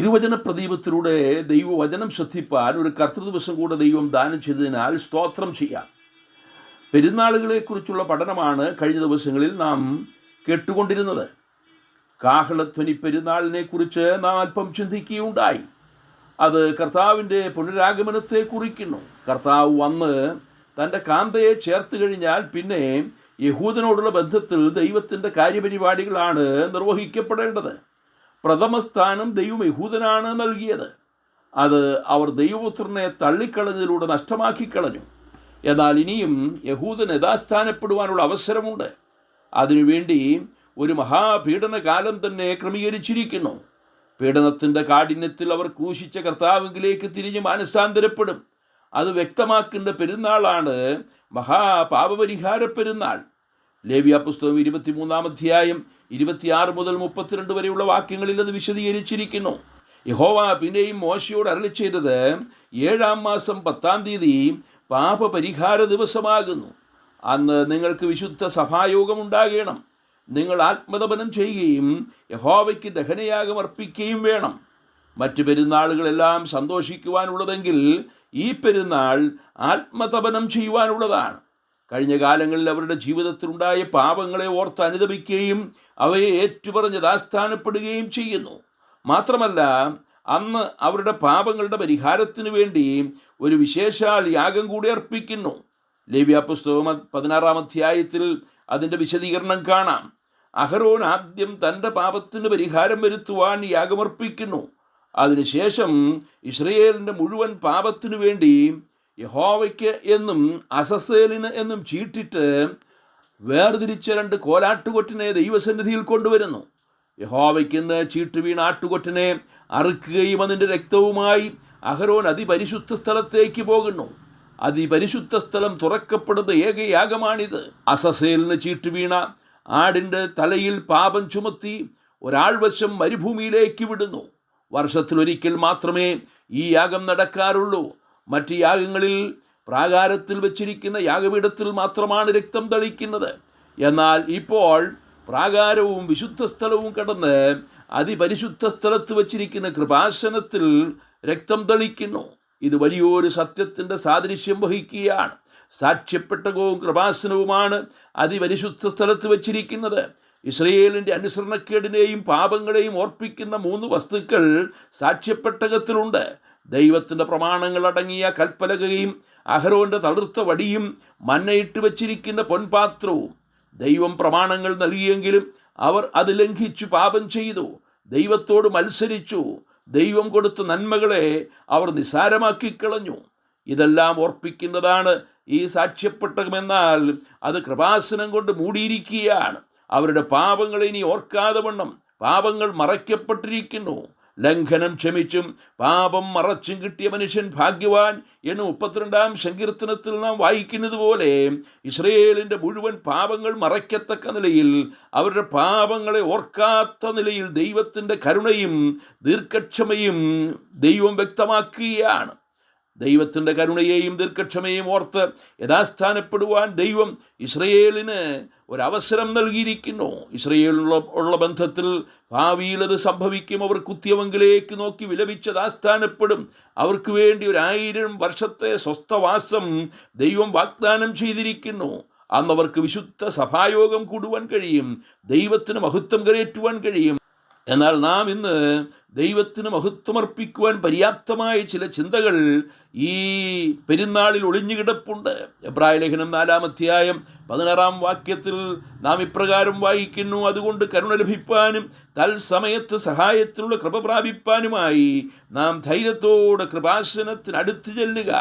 തിരുവചന പ്രദീപത്തിലൂടെ ദൈവവചനം ശ്രദ്ധിപ്പാൻ ഒരു കർത്തൃ ദിവസം കൂടെ ദൈവം ദാനം ചെയ്തതിനാൽ സ്തോത്രം ചെയ്യാം. പെരുന്നാളുകളെക്കുറിച്ചുള്ള പഠനമാണ് കഴിഞ്ഞ ദിവസങ്ങളിൽ നാം കേട്ടുകൊണ്ടിരുന്നത്. കാഹളധ്വനി പെരുന്നാളിനെക്കുറിച്ച് നാം അല്പം ചിന്തിക്കുകയുണ്ടായി. അത് കർത്താവിന്റെ പുനരാഗമനത്തെ കുറിക്കുന്നു. കർത്താവ് വന്ന് തന്റെ കാന്തയെ ചേർത്ത് കഴിഞ്ഞാൽ പിന്നെ യഹൂദനോടുള്ള ബന്ധത്തിൽ ദൈവത്തിന്റെ കാര്യപരിപാടികളാണ് നിർവഹിക്കപ്പെടേണ്ടത്. പ്രഥമ ദൈവം യഹൂദനാണ് നൽകിയത്. അത് അവർ ദൈവപുത്രനെ തള്ളിക്കളഞ്ഞതിലൂടെ നഷ്ടമാക്കി കളഞ്ഞു എന്നാൽ ഇനിയും യഹൂദൻ യഥാസ്ഥാനപ്പെടുവാനുള്ള അവസരമുണ്ട്. അതിനുവേണ്ടി ഒരു മഹാപീഡനകാലം തന്നെ ക്രമീകരിച്ചിരിക്കുന്നു. പീഡനത്തിന്റെ കാഠിന്യത്തിൽ അവർ ക്രൂശിച്ച കർത്താവിലേക്ക് തിരിഞ്ഞ് മാനസാന്തരപ്പെടും. അത് വ്യക്തമാക്കുന്ന പെരുന്നാളാണ് മഹാപാപപരിഹാര പെരുന്നാൾ. ലേവ്യ പുസ്തകം ഇരുപത്തിമൂന്നാം അധ്യായം ഇരുപത്തിയാറ് മുതൽ മുപ്പത്തിരണ്ട് വരെയുള്ള വാക്യങ്ങളിൽ അത് വിശദീകരിച്ചിരിക്കുന്നു. യഹോവ പിന്നെയും മോശയോട് അരളി ചെയ്തത് ഏഴാം മാസം പത്താം തീയതി പാപപരിഹാര ദിവസമാകുന്നു. അന്ന് നിങ്ങൾക്ക് വിശുദ്ധ സഭായോഗം ഉണ്ടാകണം. നിങ്ങൾ ആത്മതപനം ചെയ്യുകയും യഹോവയ്ക്ക് ദഹനയാഗം അർപ്പിക്കുകയും വേണം. മറ്റു പെരുന്നാളുകളെല്ലാം സന്തോഷിക്കുവാനുള്ളതെങ്കിൽ ഈ പെരുന്നാൾ ആത്മതപനം ചെയ്യുവാനുള്ളതാണ്. കഴിഞ്ഞ കാലങ്ങളിൽ അവരുടെ ജീവിതത്തിലുണ്ടായ പാപങ്ങളെ ഓർത്ത് അനുദപിക്കുകയും അവയെ ഏറ്റുപറഞ്ഞ് ദാസ്ഥാനപ്പെടുകയും ചെയ്യുന്നു. മാത്രമല്ല അന്ന് അവരുടെ പാപങ്ങളുടെ പരിഹാരത്തിന് വേണ്ടി ഒരു വിശേഷാൽ യാഗം കൂടി അർപ്പിക്കുന്നു. ലേവ്യ പുസ്തകം പതിനാറാം അധ്യായത്തിൽ അതിന്റെ വിശദീകരണം കാണാം. അഹരോൻ ആദ്യം തന്റെ പാപത്തിന് പരിഹാരം വരുത്തുവാൻ യാഗമർപ്പിക്കുന്നു. അതിനുശേഷം ഇസ്രയേലിന്റെ മുഴുവൻ പാപത്തിനു വേണ്ടി യഹോവയ്ക്ക് എന്നും അസസേലിന് എന്നും ചീട്ടിട്ട് വേർതിരിച്ച രണ്ട് കോലാട്ടുകൊറ്റിനെ ദൈവസന്നിധിയിൽ കൊണ്ടുവരുന്നു. യഹോവയ്ക്കെന്ന് ചീട്ട് വീണ ആട്ടുകൊറ്റിനെ അറുക്കുകയും അതിന്റെ രക്തവുമായി അഹരോൻ അതിപരിശുദ്ധ സ്ഥലത്തേക്ക് പോകുന്നു. അതിപരിശുദ്ധ സ്ഥലം തുറക്കപ്പെടുന്ന ഏകയാഗമാണിത്. അസസേലിന് ചീട്ട് വീണ ആടിന്റെ തലയിൽ പാപം ചുമത്തി ഒരാൾ വശം മരുഭൂമിയിലേക്ക് വിടുന്നു. വർഷത്തിലൊരിക്കൽ മാത്രമേ ഈ യാഗം നടക്കാറുള്ളൂ. മറ്റ് യാഗങ്ങളിൽ പ്രാകാരത്തിൽ വച്ചിരിക്കുന്ന യാഗപീഠത്തിൽ മാത്രമാണ് രക്തം തളിക്കുന്നത്. എന്നാൽ ഇപ്പോൾ പ്രാകാരവും വിശുദ്ധ സ്ഥലവും കടന്ന് അതിപരിശുദ്ധ സ്ഥലത്ത് വച്ചിരിക്കുന്ന കൃപാസനത്തിൽ രക്തം തളിക്കുന്നു. ഇത് വലിയൊരു സത്യത്തിന്റെ സാദൃശ്യം വഹിക്കുകയാണ്. സാക്ഷ്യപ്പെട്ടകവും കൃപാസനവുമാണ് അതിപരിശുദ്ധ സ്ഥലത്ത് വച്ചിരിക്കുന്നത്. ഇസ്രയേലിന്റെ അനുസരണക്കേടിനെയും പാപങ്ങളെയും ഓർപ്പിക്കുന്ന മൂന്ന് വസ്തുക്കൾ സാക്ഷ്യപ്പെട്ടകത്തിലുണ്ട്. ദൈവത്തിന്റെ പ്രമാണങ്ങൾ അടങ്ങിയ കൽപ്പലകയും അഹരോന്റെ തളിർത്ത വടിയും മന്നയിട്ട് വച്ചിരിക്കുന്ന പൊൻപാത്രവും ദൈവം പ്രമാണങ്ങൾ നൽകിയെങ്കിലും അവർ അത് ലംഘിച്ചു പാപം ചെയ്തു. ദൈവത്തോട് മത്സരിച്ചു. ദൈവം കൊടുത്ത നന്മകളെ അവർ നിസാരമാക്കി കളഞ്ഞു ഇതെല്ലാം ഓർപ്പിക്കുന്നതാണ് ഈ സാക്ഷ്യപ്പെട്ടകമെന്നാൽ അത് കൃപാസനം കൊണ്ട് മൂടിയിരിക്കുകയാണ്. അവരുടെ പാപങ്ങളെ ഇനി ഓർക്കാതെ വണ്ണം. പാപങ്ങൾ മറയ്ക്കപ്പെട്ടിരിക്കുന്നു. ലംഘനം ക്ഷമിച്ചും പാപം മറച്ചും കിട്ടിയ മനുഷ്യൻ ഭാഗ്യവാൻ എന്ന് മുപ്പത്തിരണ്ടാം സങ്കീർത്തനത്തിൽ നാം വായിക്കുന്നത് പോലെ ഇസ്രയേലിന്റെ മുഴുവൻ പാപങ്ങൾ മറയ്ക്കത്തക്ക നിലയിൽ അവരുടെ പാപങ്ങളെ ഓർക്കാത്ത നിലയിൽ ദൈവത്തിന്റെ കരുണയും ദീർഘക്ഷമയും ദൈവം വ്യക്തമാക്കുകയാണ്. ദൈവത്തിന്റെ കരുണയെയും ദീർഘക്ഷമയും ഓർത്ത് യഥാസ്ഥാനപ്പെടുവാൻ ദൈവം ഇസ്രയേലിന് ഒരവസരം നൽകിയിരിക്കുന്നു. ഇസ്രയേലിനുള്ള ഉള്ള ബന്ധത്തിൽ ഭാവിയിൽ അത് സംഭവിക്കും. അവർ കുത്തിയവങ്കിലേക്ക് നോക്കി വിലപിച്ച് അതാസ്ഥാനപ്പെടും അവർക്ക് വേണ്ടി ഒരായിരം വർഷത്തെ സ്വസ്ഥവാസം ദൈവം വാഗ്ദാനം ചെയ്തിരിക്കുന്നു. അന്നവർക്ക് വിശുദ്ധ സഭായോഗം കൂടുവാൻ കഴിയും. ദൈവത്തിന് മഹത്വം കരയേറ്റുവാൻ കഴിയും. എന്നാൽ നാം ഇന്ന് ദൈവത്തിന് മഹത്വമർപ്പിക്കുവാൻ പര്യാപ്തമായ ചില ചിന്തകൾ ഈ പെരുന്നാളിൽ ഒളിഞ്ഞുകിടപ്പുണ്ട് എബ്രായ ലേഖനം നാലാം അധ്യായം പതിനാറാം വാക്യത്തിൽ നാം ഇപ്രകാരം വായിക്കുന്നു. അതുകൊണ്ട് കരുണ ലഭിപ്പാനും തൽസമയത്ത് സഹായത്തിനുള്ള കൃപ പ്രാപിപ്പാനുമായി നാം ധൈര്യത്തോടെ കൃപാസനത്തിനടുത്ത് ചെല്ലുക.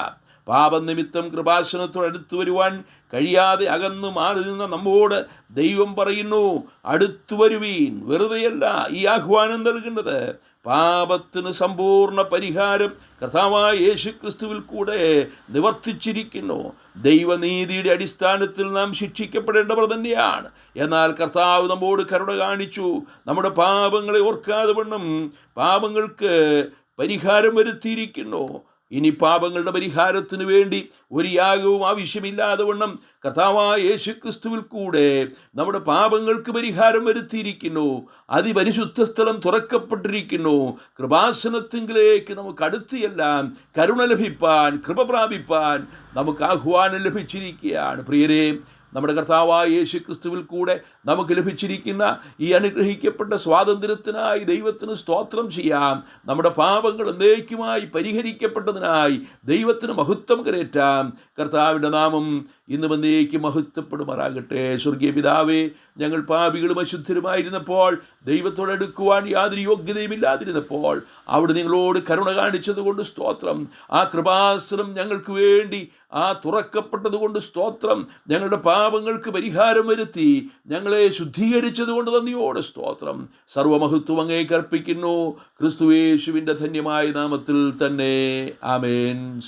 പാപനിമിത്തം കൃപാശനത്തോട് അടുത്തു വരുവാൻ കഴിയാതെ അകന്നു മാറി നിന്ന നമ്മോട് ദൈവം പറയുന്നു അടുത്തു വരുവീൻ. വെറുതെയല്ല ഈ ആഹ്വാനം നൽകേണ്ടത്. പാപത്തിന് സമ്പൂർണ പരിഹാരം കർത്താവായ യേശു ക്രിസ്തുവിൽ കൂടെ നിവർത്തിച്ചിരിക്കുന്നു. ദൈവനീതിയുടെ അടിസ്ഥാനത്തിൽ നാം ശിക്ഷിക്കപ്പെടേണ്ടവർ തന്നെയാണ്. എന്നാൽ കർത്താവ് നമ്മോട് കരുണ കാണിച്ചു നമ്മുടെ പാപങ്ങളെ ഓർക്കാതെ വണ്ണം പാപങ്ങൾക്ക് പരിഹാരം വരുത്തിയിരിക്കുന്നു. ഇനി പാപങ്ങളുടെ പരിഹാരത്തിന് വേണ്ടി ഒരു യാഗവും ആവശ്യമില്ലാതെ വണ്ണം കർത്താവായ യേശു ക്രിസ്തുവിൽ കൂടെ നമ്മുടെ പാപങ്ങൾക്ക് പരിഹാരം വരുത്തിയിരിക്കുന്നു. അതിപരിശുദ്ധ സ്ഥലം തുറക്കപ്പെട്ടിരിക്കുന്നു. കൃപാസനത്തിങ്കിലേക്ക് നമുക്ക് അടുത്തിയെല്ലാം കരുണ ലഭിപ്പാൻ കൃപ പ്രാപിപ്പാൻ നമുക്ക് ആഹ്വാനം ലഭിച്ചിരിക്കുകയാണ്. പ്രിയരെ നമ്മുടെ കർത്താവായ യേശു ക്രിസ്തുവിൽ കൂടെ നമുക്ക് ലഭിച്ചിരിക്കുന്ന ഈ അനുഗ്രഹിക്കപ്പെട്ട സ്വാതന്ത്ര്യത്തിനായി ദൈവത്തിന് സ്തോത്രം ചെയ്യാം. നമ്മുടെ പാപങ്ങൾ എന്നേക്കുമായി പരിഹരിക്കപ്പെട്ടതിനായി ദൈവത്തിന് മഹത്വം കരേറ്റാം. കർത്താവിന്റെ നാമം ഇന്ന് വന്നേക്ക് മഹത്വപ്പെടുമാറാകട്ടെ. സ്വർഗീയ പിതാവേ ഞങ്ങൾ പാപികളും അശുദ്ധരുമായിരുന്നപ്പോൾ ദൈവത്തോട് അടുക്കുവാൻ യാതൊരു യോഗ്യതയുമില്ലാതിരുന്നപ്പോൾ അവിടെ നിങ്ങളോട് കരുണ കാണിച്ചതുകൊണ്ട് സ്തോത്രം. ആ കൃപാസനം ഞങ്ങൾക്ക് വേണ്ടി ആ തുറക്കപ്പെട്ടതുകൊണ്ട് സ്തോത്രം. ഞങ്ങളുടെ പാപങ്ങൾക്ക് പരിഹാരം വരുത്തി. ഞങ്ങളെ ശുദ്ധീകരിച്ചതുകൊണ്ട് നന്ദിയോടെ സ്തോത്രം. സർവമഹത്വം അങ്ങേക്കർപ്പിക്കുന്നു ക്രിസ്തുവേശുവിന്റെ ധന്യമായ നാമത്തിൽ തന്നെ. ആമേൻ.